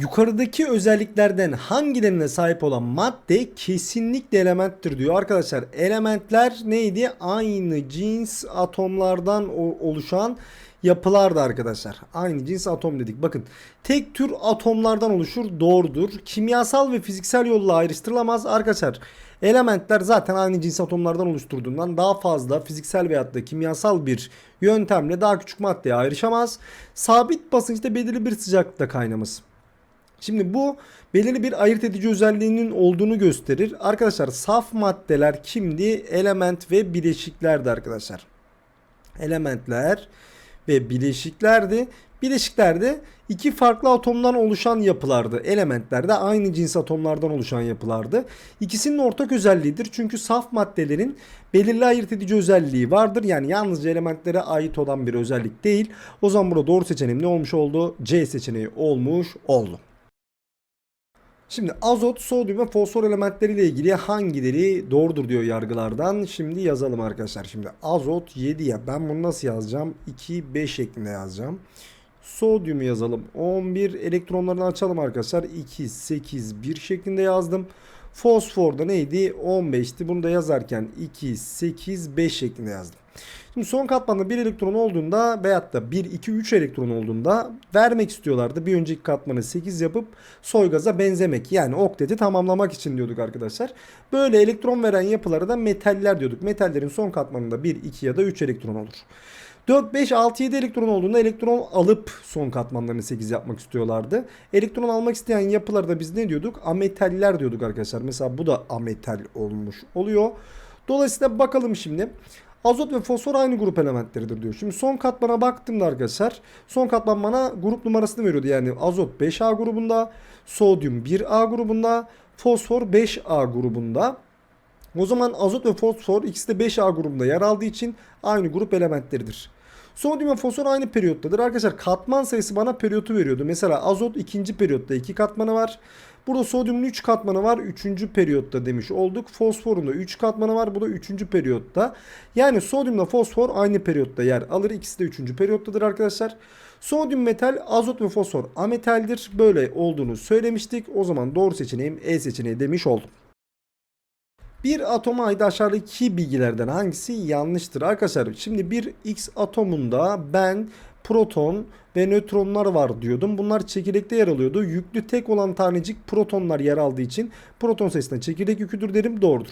Yukarıdaki özelliklerden hangilerine sahip olan madde kesinlikle elementtir diyor. Arkadaşlar elementler neydi? Aynı cins atomlardan oluşan yapılardı arkadaşlar. Aynı cins atom dedik. Bakın tek tür atomlardan oluşur doğrudur. Kimyasal ve fiziksel yolla ayrıştırılamaz. Arkadaşlar elementler zaten aynı cins atomlardan oluşturduğundan daha fazla fiziksel veyahut da kimyasal bir yöntemle daha küçük maddeye ayrışamaz. Sabit basınçta belirli bir sıcaklıkta kaynaması. Şimdi bu belirli bir ayırt edici özelliğinin olduğunu gösterir. Arkadaşlar saf maddeler kimdi? Element ve bileşiklerdi arkadaşlar. Elementler ve bileşiklerdi. Bileşiklerde iki farklı atomdan oluşan yapılardı. Elementler de aynı cins atomlardan oluşan yapılardı. İkisinin ortak özelliğidir. Çünkü saf maddelerin belirli ayırt edici özelliği vardır. Yani yalnızca elementlere ait olan bir özellik değil. O zaman burada doğru seçeneğim ne olmuş oldu? C seçeneği olmuş oldu. Şimdi azot, sodyum ve fosfor elementleriyle ilgili hangileri doğrudur diyor yargılardan. Şimdi yazalım arkadaşlar. Şimdi azot 7 ya. Ben bunu nasıl yazacağım? 2, 5 şeklinde yazacağım. Sodyumu yazalım. 11 elektronlarını açalım arkadaşlar. 2, 8, 1 şeklinde yazdım. Fosfor da neydi? 15'ti. Bunu da yazarken 2, 8, 5 şeklinde yazdım. Şimdi son katmanda bir elektron olduğunda veyahut da 1, 2, 3 elektron olduğunda vermek istiyorlardı. Bir önceki katmanı 8 yapıp soygaza benzemek yani okteti tamamlamak için diyorduk arkadaşlar. Böyle elektron veren yapılara da metaller diyorduk. Metallerin son katmanında 1, 2 ya da 3 elektron olur. 4, 5, 6, 7 elektron olduğunda elektron alıp son katmanlarını 8 yapmak istiyorlardı. Elektron almak isteyen yapılara da biz ne diyorduk? Ametaller diyorduk arkadaşlar. Mesela bu da ametal olmuş oluyor. Dolayısıyla bakalım şimdi. Azot ve fosfor aynı grup elementleridir diyor. Şimdi son katmana baktığımda arkadaşlar son katman bana grup numarasını veriyordu. Yani azot 5A grubunda, sodyum 1A grubunda, fosfor 5A grubunda. O zaman azot ve fosfor ikisi de 5A grubunda yer aldığı için aynı grup elementleridir. Sodyum ve fosfor aynı periyottadır. Arkadaşlar katman sayısı bana periyotu veriyordu. Mesela azot ikinci periyotta 2 katmanı var. Burada sodyumun 3 katmanı var. 3. periyotta demiş olduk. Fosforun da 3 katmanı var. Bu da 3. periyotta. Yani sodyumla fosfor aynı periyotta yer alır. İkisi de 3. periyottadır arkadaşlar. Sodyum metal, azot ve fosfor ametaldir. Böyle olduğunu söylemiştik. O zaman doğru seçeneğim E seçeneği demiş oldum. Bir atoma ait aşağıdaki bilgilerden hangisi yanlıştır? Arkadaşlar şimdi bir X atomunda ben proton ve nötronlar var diyordum. Bunlar çekirdekte yer alıyordu. Yüklü tek olan tanecik protonlar yer aldığı için proton sayısına çekirdek yüküdür derim doğrudur.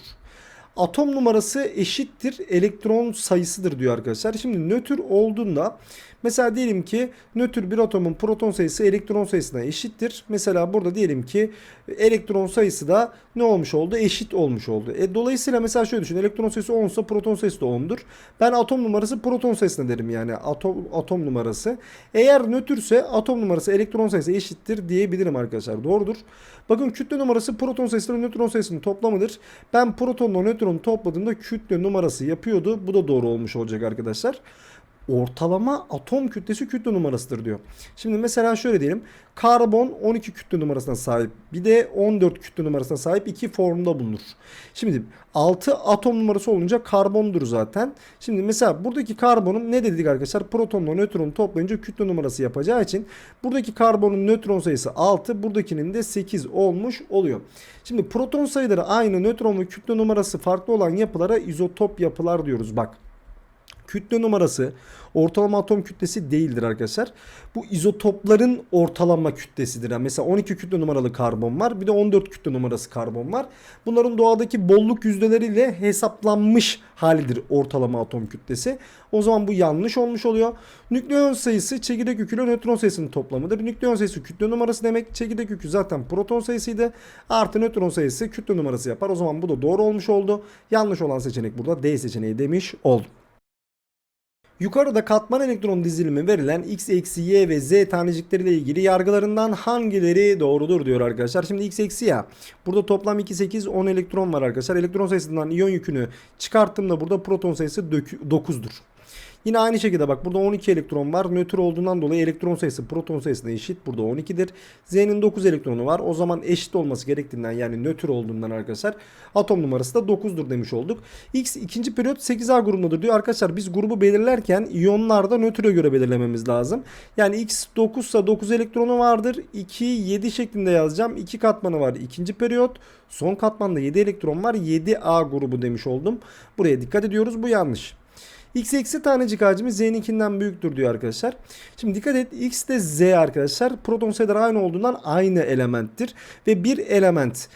Atom numarası eşittir elektron sayısıdır diyor arkadaşlar. Şimdi nötr olduğunda mesela diyelim ki nötr bir atomun proton sayısı elektron sayısına eşittir. Mesela burada diyelim ki elektron sayısı da ne olmuş oldu? Eşit olmuş oldu. E, dolayısıyla mesela şöyle düşün. Elektron sayısı 10 ise proton sayısı da 10'dur. Ben atom numarası proton sayısına derim yani atom atom numarası. Eğer nötrse atom numarası elektron sayısı eşittir diyebilirim arkadaşlar. Doğrudur. Bakın kütle numarası proton sayısı ile nötron sayısının toplamıdır. Ben protonla nötronu topladığımda kütle numarası yapıyordu. Bu da doğru olmuş olacak arkadaşlar. Ortalama atom kütlesi kütle numarasıdır diyor. Şimdi mesela şöyle diyelim. Karbon 12 kütle numarasına sahip. Bir de 14 kütle numarasına sahip iki formda bulunur. Şimdi 6 atom numarası olunca karbondur zaten. Şimdi mesela buradaki karbonun ne dedik arkadaşlar? Protonla nötronu toplayınca kütle numarası yapacağı için buradaki karbonun nötron sayısı 6, buradakinin de 8 olmuş oluyor. Şimdi proton sayıları aynı, nötron ve kütle numarası farklı olan yapılara izotop yapılar diyoruz. Bak kütle numarası ortalama atom kütlesi değildir arkadaşlar. Bu izotopların ortalama kütlesidir. Yani mesela 12 kütle numaralı karbon var. Bir de 14 kütle numarası karbon var. Bunların doğadaki bolluk yüzdeleriyle hesaplanmış halidir ortalama atom kütlesi. O zaman bu yanlış olmuş oluyor. Nükleon sayısı çekirdek yükü ile nötron sayısının toplamıdır. Nükleon sayısı kütle numarası demek. Çekirdek yükü zaten proton sayısıydı. Artı nötron sayısı kütle numarası yapar. O zaman bu da doğru olmuş oldu. Yanlış olan seçenek burada D seçeneği demiş oldum. Yukarıda katman elektron dizilimi verilen x eksi y ve z tanecikleriyle ilgili yargılarından hangileri doğrudur diyor arkadaşlar. Şimdi x eksi ya. Burada toplam 2 8 10 elektron var arkadaşlar. Elektron sayısından iyon yükünü çıkarttığımda burada proton sayısı 9'dur. Yine aynı şekilde bak burada 12 elektron var. Nötr olduğundan dolayı elektron sayısı proton sayısına eşit. Burada 12'dir. Z'nin 9 elektronu var. O zaman eşit olması gerektiğinden yani nötr olduğundan arkadaşlar atom numarası da 9'dur demiş olduk. X ikinci periyot 8A grubundadır diyor. Arkadaşlar biz grubu belirlerken iyonlarda nötre göre belirlememiz lazım. Yani X 9 ise 9 elektronu vardır. 2 7 şeklinde yazacağım. 2 katmanı var ikinci periyot. Son katmanda 7 elektron var. 7A grubu demiş oldum. Buraya dikkat ediyoruz. Bu yanlış. X eksi tanecik hacmi Z'ninkinden büyüktür diyor arkadaşlar. Şimdi dikkat et X de Z arkadaşlar proton sayıları aynı olduğundan aynı elementtir. Ve bir element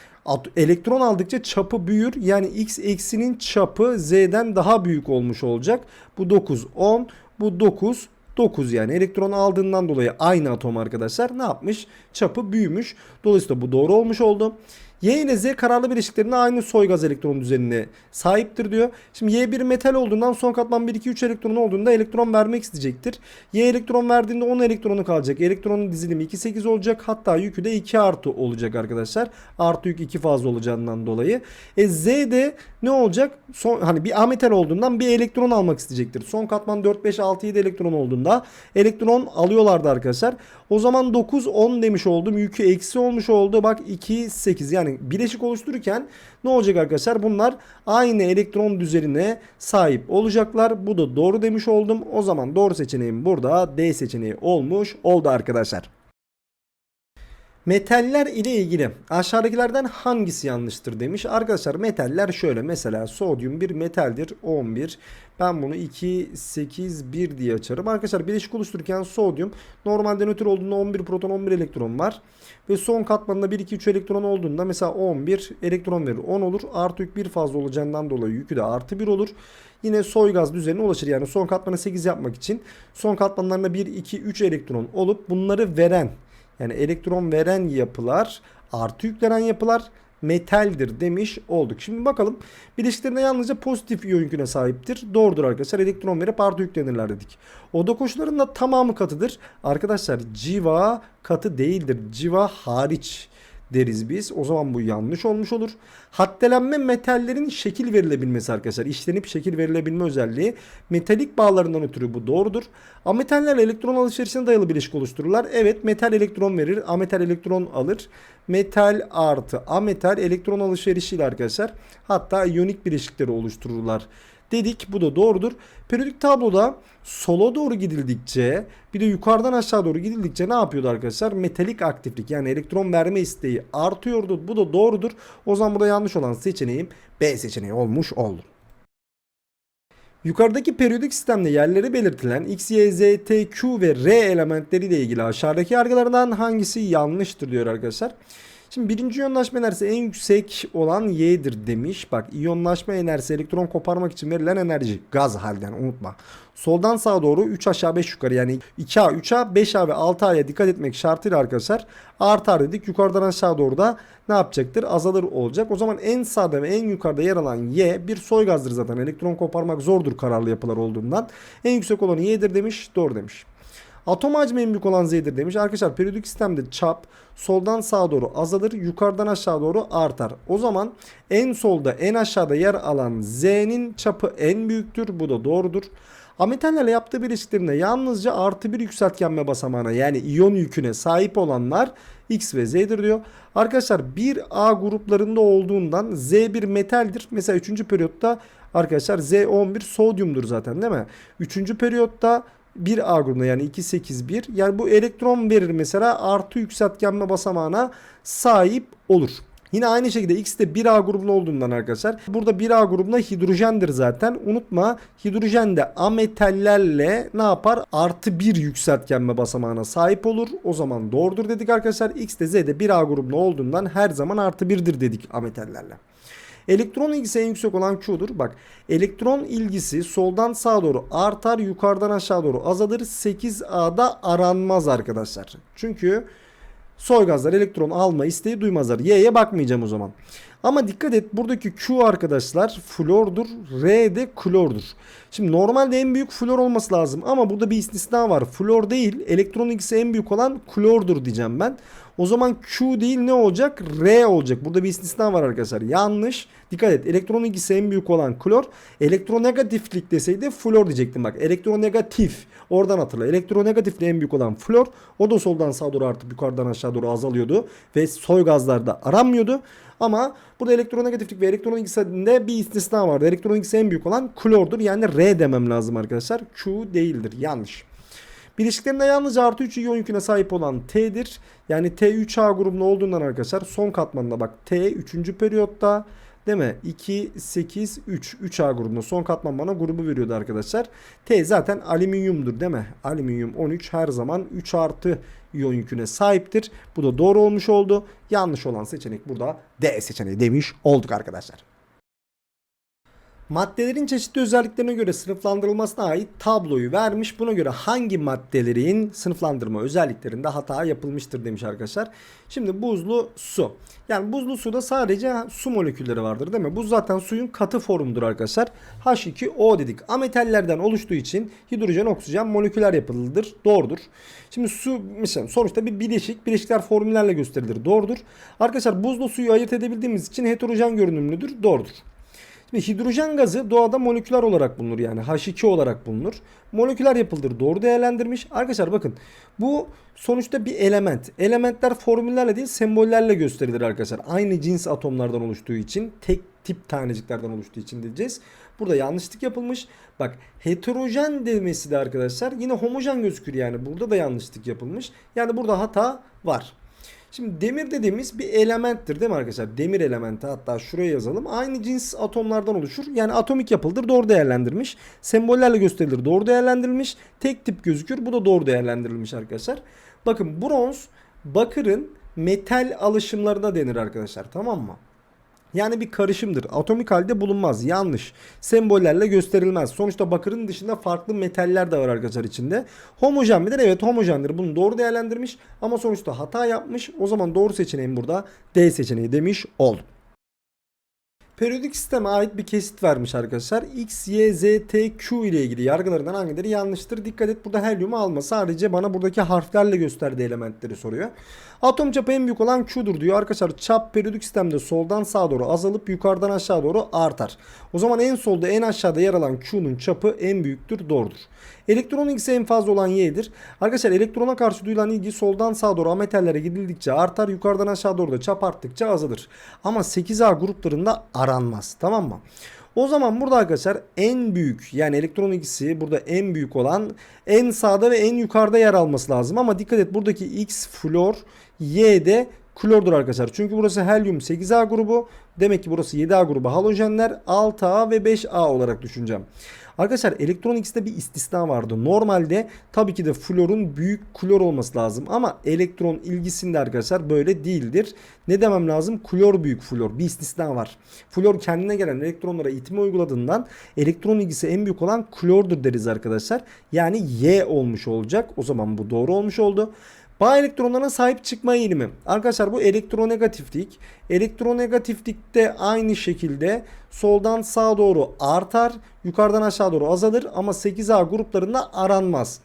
elektron aldıkça çapı büyür. Yani X eksinin çapı Z'den daha büyük olmuş olacak. Bu 9 10 bu 9 9 yani elektron aldığından dolayı aynı atom arkadaşlar ne yapmış? Çapı büyümüş. Dolayısıyla bu doğru olmuş oldu. Y ile Z kararlı bileşiklerine aynı soy gaz elektron düzenine sahiptir diyor. Şimdi Y bir metal olduğundan son katman 1 2 3 elektron olduğunda elektron vermek isteyecektir. Y elektron verdiğinde 10 elektronu kalacak. Elektronun dizilimi 2 8 olacak. Hatta yükü de 2 artı olacak arkadaşlar. Artı yük 2 fazla olacağından dolayı. E Z de ne olacak? Son hani bir A metal olduğundan bir elektron almak isteyecektir. Son katman 4 5 6 7 elektron olduğunda elektron alıyorlardı arkadaşlar. O zaman 9 10 demiş oldum. Yükü eksi olmuş oldu. Bak 2 8 yani bileşik oluştururken ne olacak arkadaşlar? Bunlar aynı elektron düzenine sahip olacaklar. Bu da doğru demiş oldum. O zaman doğru seçeneğim burada D seçeneği olmuş oldu arkadaşlar. Metaller ile ilgili aşağıdakilerden hangisi yanlıştır demiş. Arkadaşlar metaller şöyle mesela sodyum bir metaldir 11. Ben bunu 2, 8, 1 diye açarım. Arkadaşlar bileşik oluştururken sodyum normalde nötr olduğunda 11 proton 11 elektron var. Ve son katmanında 1, 2, 3 elektron olduğunda mesela 11 elektron verir 10 olur. Artı yük 1 fazla olacağından dolayı yükü de artı 1 olur. Yine soy gaz düzenine ulaşır. Yani son katmana 8 yapmak için son katmanlarında 1, 2, 3 elektron olup bunları veren yani elektron veren yapılar artı yüklenen yapılar metaldir demiş olduk. Şimdi bakalım bileşiklerinde yalnızca pozitif iyon yüküne sahiptir. Doğrudur arkadaşlar. Elektron verip artı yüklenirler dedik. Oda koşullarının da tamamı katıdır. Arkadaşlar civa katı değildir. Civa hariç deriz biz. O zaman bu yanlış olmuş olur. Haddelenme metallerin şekil verilebilmesi arkadaşlar. İşlenip şekil verilebilme özelliği. Metalik bağlarından ötürü bu doğrudur. Ametaller elektron alışverişine dayalı bileşik oluştururlar. Evet metal elektron verir. Ametal elektron alır. Metal artı ametal elektron alışverişiyle arkadaşlar. Hatta iyonik bileşikleri oluştururlar dedik. Bu da doğrudur. Periyodik tabloda sola doğru gidildikçe bir de yukarıdan aşağı doğru gidildikçe ne yapıyordu arkadaşlar? Metalik aktiflik yani elektron verme isteği artıyordu. Bu da doğrudur. O zaman burada yanlış olan seçeneğim B seçeneği olmuş oldu. Yukarıdaki periyodik sistemde yerleri belirtilen X, Y, Z, T, Q ve R elementleri ile ilgili aşağıdaki yargılardan hangisi yanlıştır diyor arkadaşlar. Şimdi birinci iyonlaşma enerjisi en yüksek olan Y'dir demiş. Bak iyonlaşma enerjisi elektron koparmak için verilen enerji. Gaz halden unutma. Soldan sağa doğru 3 aşağı 5 yukarı yani 2A, 3A, 5A ve 6A'ya dikkat etmek şartıyla arkadaşlar artar dedik. Yukarıdan aşağı doğru da ne yapacaktır? Azalır olacak. O zaman en sağda ve en yukarıda yer alan Y bir soy gazdır zaten. Elektron koparmak zordur kararlı yapılar olduğundan. En yüksek olan Y'dir demiş. Doğru demiş. Atom hacmi en büyük olan Z'dir demiş. Arkadaşlar periyodik sistemde çap soldan sağa doğru azalır. Yukarıdan aşağı doğru artar. O zaman en solda en aşağıda yer alan Z'nin çapı en büyüktür. Bu da doğrudur. Ametallerle yaptığı bileşiklerinde yalnızca artı bir yükseltgenme basamağına yani iyon yüküne sahip olanlar X ve Z'dir diyor. Arkadaşlar 1A gruplarında olduğundan Z bir metaldir. Mesela 3. periyotta arkadaşlar Z11 sodyumdur zaten değil mi? 3. periyotta 1A grubunda yani 281 yani bu elektron verir mesela artı yükseltgenme basamağına sahip olur. Yine aynı şekilde X de 1A grubunda olduğundan arkadaşlar. Burada 1A grubunda hidrojendir zaten. Unutma hidrojen de ametallerle ne yapar? Artı 1 yükseltgenme basamağına sahip olur. O zaman doğrudur dedik arkadaşlar. X de Z de 1A grubunda olduğundan her zaman artı 1'dir dedik ametallerle. Elektron ilgisi en yüksek olan Q'dur. Bak elektron ilgisi soldan sağa doğru artar yukarıdan aşağı doğru azalır. 8A'da aranmaz arkadaşlar. Çünkü soy gazlar elektron alma isteği duymazlar. Y'ye bakmayacağım o zaman. Ama dikkat et buradaki Q arkadaşlar flordur. R de klordur. Şimdi normalde en büyük flor olması lazım ama burada bir istisna var. Flor değil elektron ikisi en büyük olan klordur diyeceğim ben. O zaman Q değil ne olacak? R olacak. Burada bir istisna var arkadaşlar. Yanlış. Dikkat et. Elektron ilgisi en büyük olan klor. Elektronegatiflik deseydi flor diyecektim bak. Elektronegatif. Oradan hatırla. Elektronegatifle en büyük olan flor. O da soldan sağa doğru artıp yukarıdan aşağı doğru azalıyordu. Ve soy gazlarda aranmıyordu. Ama burada elektronegatiflik ve elektron ilgisinde bir istisna vardı. Elektron ilgisi en büyük olan klordur. Yani R demem lazım arkadaşlar. Q değildir. Yanlış. Bileşiklerinde yalnızca artı 3 iyon yüküne sahip olan T'dir. Yani T3A grubunda olduğundan arkadaşlar son katmanında bak T 3. periyotta değil mi? 2, 8, 3. 3A grubunda son katman bana grubu veriyordu arkadaşlar. T zaten alüminyumdur değil mi? Alüminyum 13 her zaman 3 artı iyon yüküne sahiptir. Bu da doğru olmuş oldu. Yanlış olan seçenek burada D seçeneği demiş olduk arkadaşlar. Maddelerin çeşitli özelliklerine göre sınıflandırılmasına ait tabloyu vermiş. Buna göre hangi maddelerin sınıflandırma özelliklerinde hata yapılmıştır demiş arkadaşlar. Şimdi buzlu su. Yani buzlu suda sadece su molekülleri vardır değil mi? Buz zaten suyun katı formudur arkadaşlar. H2O dedik. Ametallerden oluştuğu için hidrojen, oksijen moleküler yapılıdır. Doğrudur. Şimdi su mesela sonuçta bir bileşik. Bileşikler formüllerle gösterilir. Doğrudur. Arkadaşlar buzlu suyu ayırt edebildiğimiz için heterojen görünümlüdür. Doğrudur. Şimdi hidrojen gazı doğada moleküler olarak bulunur yani H2 olarak bulunur. Moleküler yapıldır doğru değerlendirmiş. Arkadaşlar bakın bu sonuçta bir element. Elementler formüllerle değil sembollerle gösterilir arkadaşlar. Aynı cins atomlardan oluştuğu için tek tip taneciklerden oluştuğu için diyeceğiz. Burada yanlışlık yapılmış. Bak heterojen demesi de arkadaşlar yine homojen gözükür yani. Burada da yanlışlık yapılmış. Yani burada hata var. Şimdi demir dediğimiz bir elementtir değil mi arkadaşlar? Demir elementi hatta şuraya yazalım. Aynı cins atomlardan oluşur. Yani atomik yapıldır doğru değerlendirmiş. Sembollerle gösterilir doğru değerlendirilmiş. Tek tip gözükür. Bu da doğru değerlendirilmiş arkadaşlar. Bakın bronz bakırın metal alışımlarına denir arkadaşlar. Tamam mı? Yani bir karışımdır. Atomik halde bulunmaz. Yanlış. Sembollerle gösterilmez. Sonuçta bakırın dışında farklı metaller de var arkadaşlar içinde. Homojen midir? Evet homojendir. Bunu doğru değerlendirmiş ama sonuçta hata yapmış. O zaman doğru seçeneğim burada D seçeneği demiş oldum. Periyodik sisteme ait bir kesit vermiş arkadaşlar. X, Y, Z, T, Q ile ilgili yargılarından hangileri yanlıştır? Dikkat et burada helyumu alma. Sadece bana buradaki harflerle gösterdiği elementleri soruyor. Atom çapı en büyük olan Q'dur diyor. Arkadaşlar çap periyodik sistemde soldan sağa doğru azalıp yukarıdan aşağı doğru artar. O zaman en solda en aşağıda yer alan Q'nun çapı en büyüktür. Doğrudur. Elektron ilgisi en fazla olan Y'dir. Arkadaşlar elektrona karşı duyulan ilgi soldan sağa doğru ametallere gidildikçe artar. Yukarıdan aşağı doğru da çap arttıkça azalır. Ama 8A gruplarında aranmaz. Tamam mı? O zaman burada arkadaşlar en büyük yani elektron ilgisi burada en büyük olan en sağda ve en yukarıda yer alması lazım. Ama dikkat et buradaki X flor Y de klordur arkadaşlar. Çünkü burası helyum 8A grubu. Demek ki burası 7A grubu halojenler 6A ve 5A olarak düşüneceğim. Arkadaşlar elektron X'te bir istisna vardı. Normalde tabii ki de florun büyük klor olması lazım. Ama elektron ilgisinde arkadaşlar böyle değildir. Ne demem lazım? Klor büyük flor. Bir istisna var. Flor kendine gelen elektronlara itme uyguladığından elektron ilgisi en büyük olan klordur deriz arkadaşlar. Yani Y olmuş olacak. O zaman bu doğru olmuş oldu. Bağ elektronlarına sahip çıkma eğilimi. Arkadaşlar bu elektronegatiflik. Elektronegatiflikte aynı şekilde soldan sağa doğru artar. Yukarıdan aşağı doğru azalır. Ama 8A gruplarında aranmaz.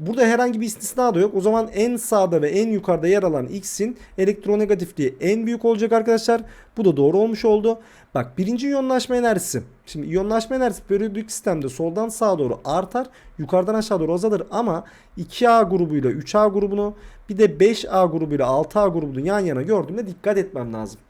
Burada herhangi bir istisna da yok. O zaman en sağda ve en yukarıda yer alan X'in elektronegatifliği en büyük olacak arkadaşlar. Bu da doğru olmuş oldu. Bak birinci iyonlaşma enerjisi. Şimdi iyonlaşma enerjisi periyodik sistemde soldan sağa doğru artar. Yukarıdan aşağı doğru azalır ama 2A grubuyla 3A grubunu bir de 5A grubuyla 6A grubunu yan yana gördüğümde dikkat etmem lazım.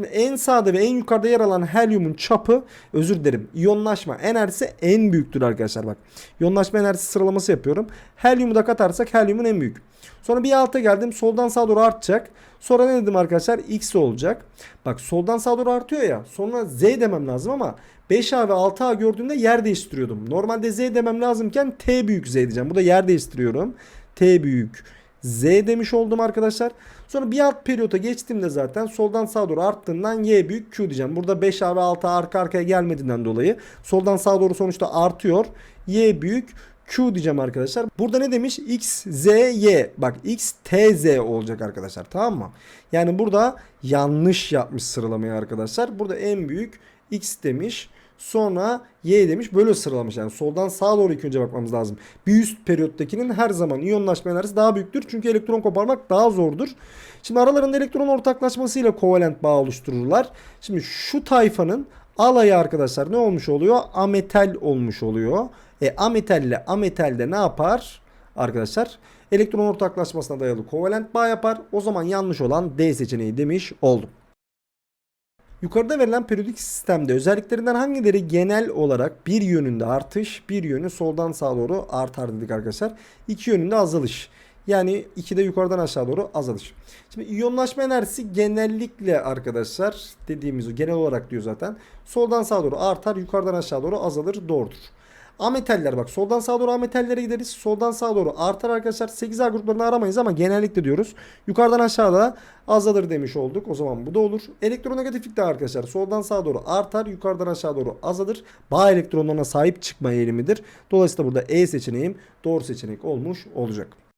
Şimdi en sağda ve en yukarıda yer alan helyumun çapı özür dilerim iyonlaşma enerjisi en büyüktür arkadaşlar bak. İyonlaşma enerjisi sıralaması yapıyorum. Helyumu da katarsak helyumun en büyük. Sonra bir alta geldim soldan sağa doğru artacak. Sonra ne dedim arkadaşlar x olacak. Bak soldan sağa doğru artıyor ya sonra z demem lazım ama 5A ve 6A gördüğümde yer değiştiriyordum. Normalde z demem lazımken t büyük z diyeceğim. Burada yer değiştiriyorum. t büyük Z demiş oldum arkadaşlar. Sonra bir alt periyota geçtiğimde zaten soldan sağa doğru arttığından Y büyük Q diyeceğim. Burada 5A ve 6A arka arkaya gelmediğinden dolayı soldan sağa doğru sonuçta artıyor. Y büyük Q diyeceğim arkadaşlar. Burada ne demiş? X, Z, Y. Bak X, T, Z olacak arkadaşlar. Tamam mı? Yani burada yanlış yapmış sıralamayı arkadaşlar. Burada en büyük X demiş. Sonra Y demiş. Böyle sıralamış. Yani soldan sağa doğru ilk önce bakmamız lazım. Bir üst periyottakinin her zaman iyonlaşma enerjisi daha büyüktür. Çünkü elektron koparmak daha zordur. Şimdi aralarında elektron ortaklaşmasıyla kovalent bağ oluştururlar. Şimdi şu tayfanın alayı arkadaşlar ne olmuş oluyor? Ametal olmuş oluyor. E ametal ile ametal de ne yapar? Arkadaşlar elektron ortaklaşmasına dayalı kovalent bağ yapar. O zaman yanlış olan D seçeneği demiş oldum. Yukarıda verilen periyodik sistemde özelliklerinden hangileri genel olarak bir yönünde artış, bir yönü soldan sağa doğru artar dedik arkadaşlar. İki yönünde azalış. Yani 2'de yukarıdan aşağı doğru azalış. Şimdi iyonlaşma enerjisi genellikle arkadaşlar dediğimiz genel olarak diyor zaten. Soldan sağa doğru artar, yukarıdan aşağı doğru azalır. Doğrudur. Ametaller bak soldan sağa doğru ametallere gideriz. Soldan sağa doğru artar arkadaşlar. 8A gruplarını aramayız ama genellikle diyoruz. Yukarıdan aşağıda azalır demiş olduk. O zaman bu da olur. Elektronegatiflik de arkadaşlar soldan sağa doğru artar. Yukarıdan aşağı doğru azalır. Bağ elektronlarına sahip çıkma eğilimidir. Dolayısıyla burada E seçeneğim doğru seçenek olmuş olacak.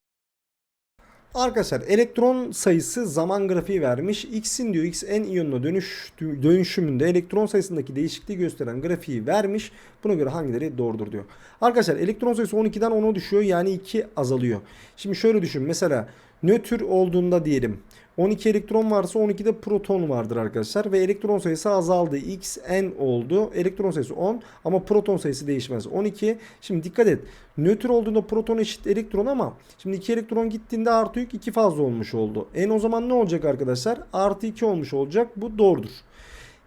Arkadaşlar elektron sayısı zaman grafiği vermiş. X'in diyor X en iyonuna dönüş, dönüşümünde elektron sayısındaki değişikliği gösteren grafiği vermiş. Buna göre hangileri doğrudur diyor. Arkadaşlar elektron sayısı 12'den 10'a düşüyor. Yani 2 azalıyor. Şimdi şöyle düşün. Mesela nötr olduğunda diyelim 12 elektron varsa 12'de proton vardır arkadaşlar ve elektron sayısı azaldı. X n oldu. Elektron sayısı 10 ama proton sayısı değişmez. 12. Şimdi dikkat et. Nötr olduğunda proton eşit elektron ama şimdi 2 elektron gittiğinde artı yük 2 fazla olmuş oldu. N o zaman ne olacak arkadaşlar? Artı 2 olmuş olacak. Bu doğrudur.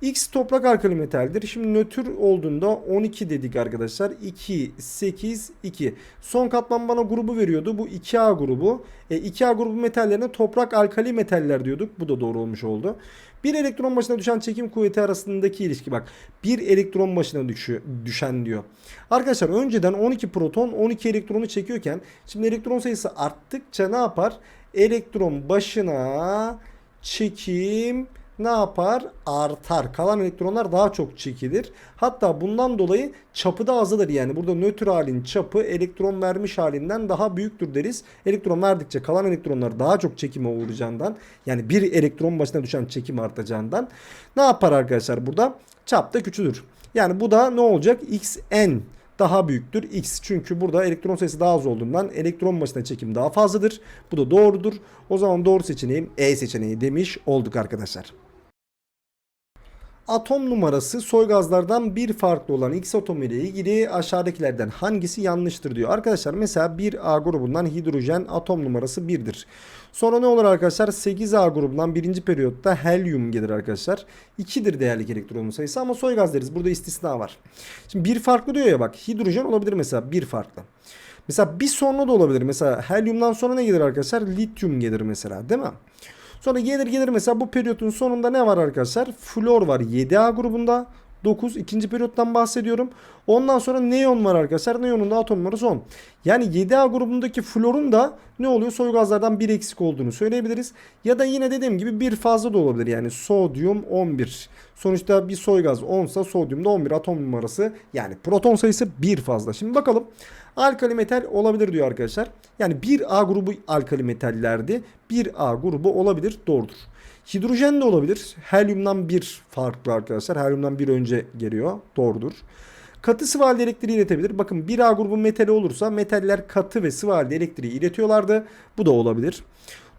X toprak alkali metaldir. Şimdi nötr olduğunda 12 dedik arkadaşlar. 2, 8, 2. Son katman bana grubu veriyordu. Bu 2A grubu. E, 2A grubu metallerine toprak alkali metaller diyorduk. Bu da doğru olmuş oldu. Bir elektron başına düşen çekim kuvveti arasındaki ilişki bak. Bir elektron başına düşü, düşen diyor. Arkadaşlar önceden 12 proton 12 elektronu çekiyorken şimdi elektron sayısı arttıkça ne yapar? Elektron başına çekim ne yapar? Artar. Kalan elektronlar daha çok çekilir. Hatta bundan dolayı çapı da azalır. Yani burada nötr halin çapı elektron vermiş halinden daha büyüktür deriz. Elektron verdikçe kalan elektronlar daha çok çekime uğrayacağından yani bir elektron başına düşen çekim artacağından ne yapar arkadaşlar burada? Çap da küçülür. Yani bu da ne olacak? xn daha büyüktür x. Çünkü burada elektron sayısı daha az olduğundan elektron başına çekim daha fazladır. Bu da doğrudur. O zaman doğru seçeneğim E seçeneği demiş olduk arkadaşlar. Atom numarası soy gazlardan bir farklı olan X atomu ile ilgili aşağıdakilerden hangisi yanlıştır diyor. Arkadaşlar mesela 1A grubundan hidrojen atom numarası 1'dir. Sonra ne olur arkadaşlar? 8A grubundan birinci periyotta helyum gelir arkadaşlar. 2'dir değerlik elektronun sayısı ama soy gaz deriz. Burada istisna var. Şimdi bir farklı diyor ya bak. Hidrojen olabilir mesela bir farklı. Mesela bir sonra da olabilir. Mesela helyumdan sonra ne gelir arkadaşlar? Lityum gelir mesela değil mi? Sonra gelir gelir mesela bu periyotun sonunda ne var arkadaşlar? Flor var 7A grubunda. 9 ikinci periyottan bahsediyorum. Ondan sonra neon var arkadaşlar. Neonun da atom numarası 10. Yani 7A grubundaki florun da ne oluyor? Soy gazlardan bir eksik olduğunu söyleyebiliriz. Ya da yine dediğim gibi bir fazla da olabilir. Yani sodyum 11. Sonuçta bir soy gaz 10 sa sodyumda 11 atom numarası. Yani proton sayısı bir fazla. Şimdi bakalım. Alkali metal olabilir diyor arkadaşlar. Yani 1A grubu alkali metallerdi. 1A grubu olabilir. Doğrudur. Hidrojen de olabilir. Helyumdan bir farklı arkadaşlar. Helyumdan bir önce geliyor. Doğrudur. Katı sıvı halde elektriği iletebilir. Bakın 1A grubu metali olursa metaller katı ve sıvı halde elektriği iletiyorlardı. Bu da olabilir.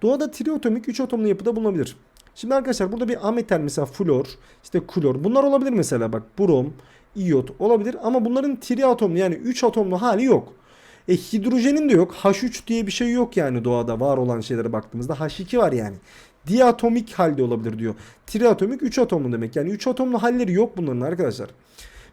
Doğada triatomik 3 atomlu yapıda bulunabilir. Şimdi arkadaşlar burada bir ametal mesela flor, işte klor. Bunlar olabilir mesela bak brom, iyot olabilir ama bunların triatomlu yani 3 atomlu hali yok. E hidrojenin de yok. H3 diye bir şey yok yani doğada var olan şeylere baktığımızda. H2 var yani. Diatomik halde olabilir diyor. Triatomik 3 atomlu demek. Yani 3 atomlu halleri yok bunların arkadaşlar.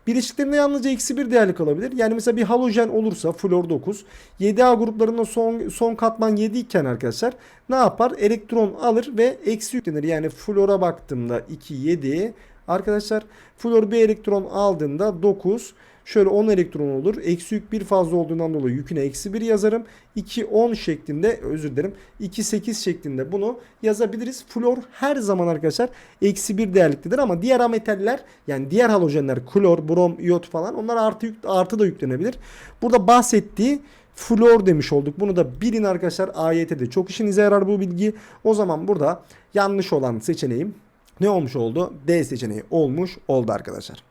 Bileşiklerinde yalnızca eksi bir değerlik alabilir. Yani mesela bir halojen olursa flor 9. 7A gruplarında son, son katman 7 iken arkadaşlar ne yapar? Elektron alır ve eksi yüklenir. Yani flora baktığımda 2, 7. Arkadaşlar flor bir elektron aldığında 9 Şöyle 10 elektron olur. Eksi yük bir fazla olduğundan dolayı yüküne eksi 1 yazarım. 2 10 şeklinde özür dilerim. 2 8 şeklinde bunu yazabiliriz. Flor her zaman arkadaşlar eksi 1 değerliktedir ama diğer ametaller yani diğer halojenler klor, brom, iyot falan onlar artı, yük, artı da yüklenebilir. Burada bahsettiği flor demiş olduk. Bunu da bilin arkadaşlar. AYT'de çok işinize yarar bu bilgi. O zaman burada yanlış olan seçeneğim ne olmuş oldu? D seçeneği olmuş oldu arkadaşlar.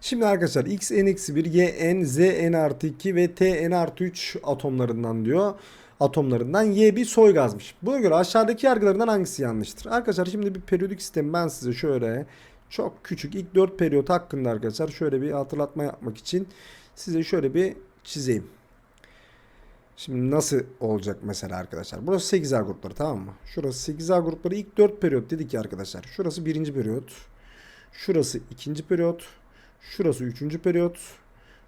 Şimdi arkadaşlar x n eksi 1, y n, z n artı 2 ve t n artı 3 atomlarından diyor. Atomlarından y bir soy gazmış. Buna göre aşağıdaki yargılarından hangisi yanlıştır? Arkadaşlar şimdi bir periyodik sistemi ben size şöyle çok küçük ilk 4 periyot hakkında arkadaşlar şöyle bir hatırlatma yapmak için size şöyle bir çizeyim. Şimdi nasıl olacak mesela arkadaşlar? Burası 8A grupları tamam mı? Şurası 8A grupları ilk 4 periyot dedik ya arkadaşlar. Şurası birinci periyot. Şurası ikinci periyot. Şurası üçüncü periyot.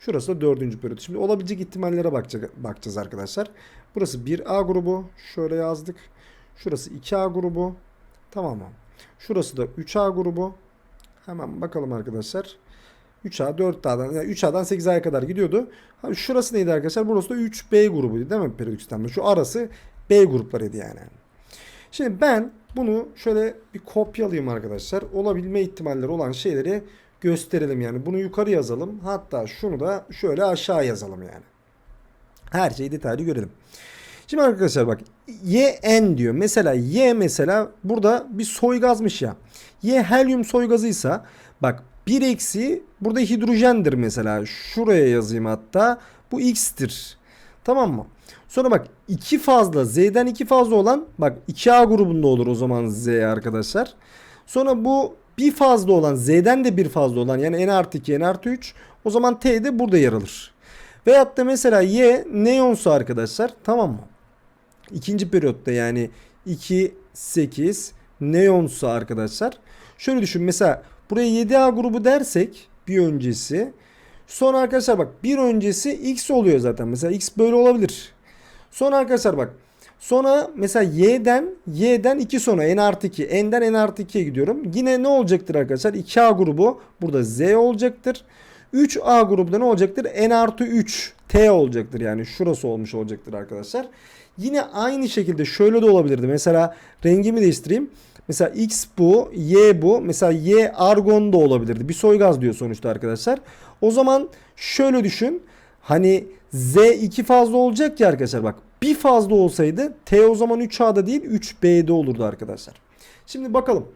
Şurası da dördüncü periyot. Şimdi olabilecek ihtimallere bakacak, bakacağız arkadaşlar. Burası 1A grubu. Şöyle yazdık. Şurası 2A grubu. Tamam mı? Şurası da 3A grubu. Hemen bakalım arkadaşlar. 3A 4A'dan yani 3A'dan 8A'ya kadar gidiyordu. Ha, şurası neydi arkadaşlar? Burası da 3B grubuydu değil mi periyodik sistemde? Şu arası B gruplarıydı yani. Şimdi ben bunu şöyle bir kopyalayayım arkadaşlar. Olabilme ihtimalleri olan şeyleri gösterelim yani. Bunu yukarı yazalım. Hatta şunu da şöyle aşağı yazalım yani. Her şeyi detaylı görelim. Şimdi arkadaşlar bak Y N diyor. Mesela Y mesela burada bir soy gazmış ya. Y helyum soy gazıysa bak 1 eksi burada hidrojendir mesela. Şuraya yazayım hatta. Bu X'tir. Tamam mı? Sonra bak 2 fazla Z'den 2 fazla olan bak 2A grubunda olur o zaman Z arkadaşlar. Sonra bu bir fazla olan Z'den de bir fazla olan yani N artı 2 N artı 3 o zaman T de burada yer alır. Veyahut da mesela Y neonsa arkadaşlar tamam mı? İkinci periyotta yani 2 8 neonsa arkadaşlar. Şöyle düşün mesela buraya 7A grubu dersek bir öncesi. Sonra arkadaşlar bak bir öncesi X oluyor zaten. Mesela X böyle olabilir. Sonra arkadaşlar bak Sonra mesela y'den y'den 2 sonra n artı 2 n'den n artı 2'ye gidiyorum. Yine ne olacaktır arkadaşlar? 2a grubu burada z olacaktır. 3a grubu da ne olacaktır? n artı 3 t olacaktır. Yani şurası olmuş olacaktır arkadaşlar. Yine aynı şekilde şöyle de olabilirdi. Mesela rengimi değiştireyim. Mesela X bu, Y bu. Mesela Y argon da olabilirdi. Bir soy gaz diyor sonuçta arkadaşlar. O zaman şöyle düşün. Hani Z 2 fazla olacak ya arkadaşlar bak. Bir fazla olsaydı T o zaman 3A'da değil 3B'de olurdu arkadaşlar. Şimdi bakalım.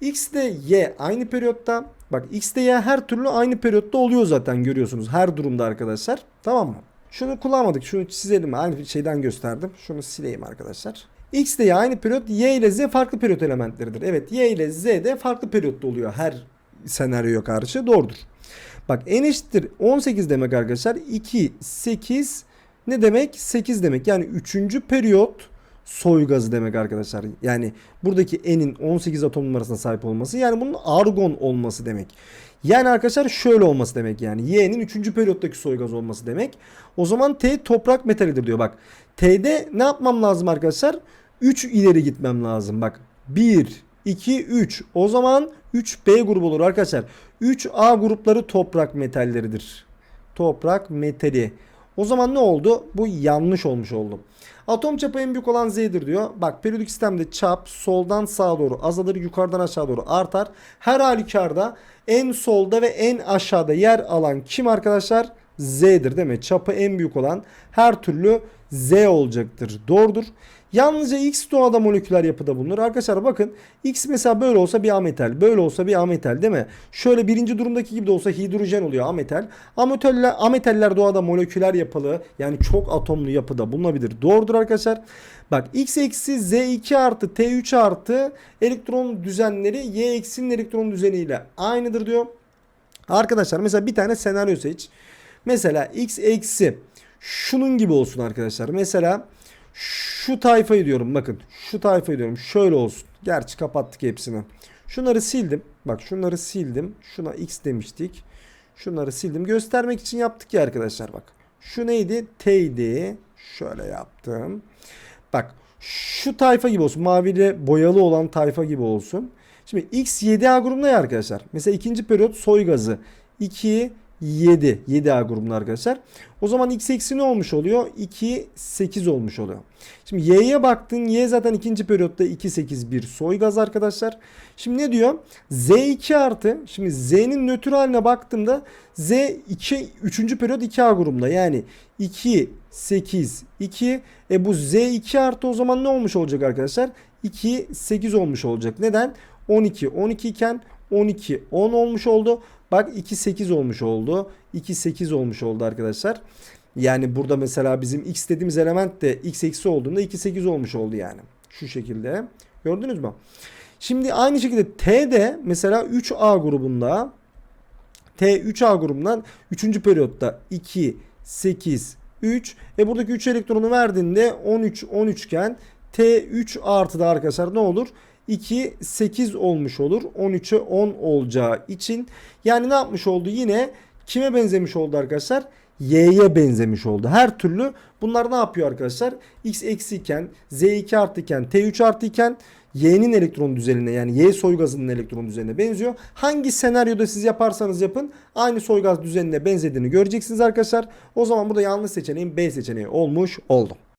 X ile Y aynı periyotta. Bak X ile Y her türlü aynı periyotta oluyor zaten görüyorsunuz. Her durumda arkadaşlar. Tamam mı? Şunu kullanmadık. Şunu çizelim. Aynı şeyden gösterdim. Şunu sileyim arkadaşlar. X ile Y aynı periyot. Y ile Z farklı periyot elementleridir. Evet Y ile Z de farklı periyotta oluyor her senaryoya karşı. Doğrudur. Bak n eşittir 18 demek arkadaşlar. 2, 8 ne demek? 8 demek. Yani 3. periyot soy gazı demek arkadaşlar. Yani buradaki n'in 18 atom numarasına sahip olması yani bunun argon olması demek. Yani arkadaşlar şöyle olması demek yani. Y'nin 3. periyottaki soy gazı olması demek. O zaman T toprak metalidir diyor. Bak T'de ne yapmam lazım arkadaşlar? 3 ileri gitmem lazım. Bak 1, 2, 3. O zaman 3B grubu olur arkadaşlar. 3A grupları toprak metalleridir. Toprak metali. O zaman ne oldu? Bu yanlış olmuş oldu. Atom çapı en büyük olan Z'dir diyor. Bak periyodik sistemde çap soldan sağa doğru azalır yukarıdan aşağı doğru artar. Her halükarda en solda ve en aşağıda yer alan kim arkadaşlar? Z'dir değil mi? Çapı en büyük olan her türlü Z olacaktır. Doğrudur. Yalnızca X doğada moleküler yapıda bulunur. Arkadaşlar bakın X mesela böyle olsa bir ametal. Böyle olsa bir ametal değil mi? Şöyle birinci durumdaki gibi de olsa hidrojen oluyor ametal. Ametaller, ametaller doğada moleküler yapılı yani çok atomlu yapıda bulunabilir. Doğrudur arkadaşlar. Bak X eksi Z2 artı T3 artı elektron düzenleri Y eksinin elektron düzeniyle aynıdır diyor. Arkadaşlar mesela bir tane senaryo seç. Mesela X eksi şunun gibi olsun arkadaşlar. Mesela şu tayfayı diyorum bakın. Şu tayfayı diyorum. Şöyle olsun. Gerçi kapattık hepsini. Şunları sildim. Bak şunları sildim. Şuna x demiştik. Şunları sildim. Göstermek için yaptık ya arkadaşlar bak. Şu neydi? T'ydi. Şöyle yaptım. Bak şu tayfa gibi olsun. Maviyle boyalı olan tayfa gibi olsun. Şimdi X 7A grubunda ya arkadaşlar. Mesela ikinci periyot soy gazı. 2, 7. 7A grubunda arkadaşlar. O zaman x eksi ne olmuş oluyor? 2, 8 olmuş oluyor. Şimdi y'ye baktın. Y zaten ikinci periyotta 2, 8, 1 soy gaz arkadaşlar. Şimdi ne diyor? Z2 artı. Şimdi Z'nin nötr haline baktığımda Z 2, 3. periyot 2A grubunda. Yani 2, 8, 2. E bu Z2 artı o zaman ne olmuş olacak arkadaşlar? 2, 8 olmuş olacak. Neden? 12, 12 iken 12, 10 olmuş oldu. Bak 2, 8 olmuş oldu. 2, 8 olmuş oldu arkadaşlar. Yani burada mesela bizim x dediğimiz element de x eksi olduğunda 2, 8 olmuş oldu yani. Şu şekilde. Gördünüz mü? Şimdi aynı şekilde T de mesela 3A grubunda T 3A grubundan 3. periyotta 2, 8, 3. E buradaki 3 elektronu verdiğinde 13, 13 iken T3 artıda arkadaşlar ne olur? 2, 8 olmuş olur. 13'e 10 olacağı için. Yani ne yapmış oldu? Yine kime benzemiş oldu arkadaşlar? Y'ye benzemiş oldu. Her türlü bunlar ne yapıyor arkadaşlar? X eksi iken, Z2 artı iken, T3 artı iken Y'nin elektron düzenine yani Y soygazının elektron düzenine benziyor. Hangi senaryoda siz yaparsanız yapın aynı soygaz düzenine benzediğini göreceksiniz arkadaşlar. O zaman burada yanlış seçeneğin B seçeneği olmuş oldu.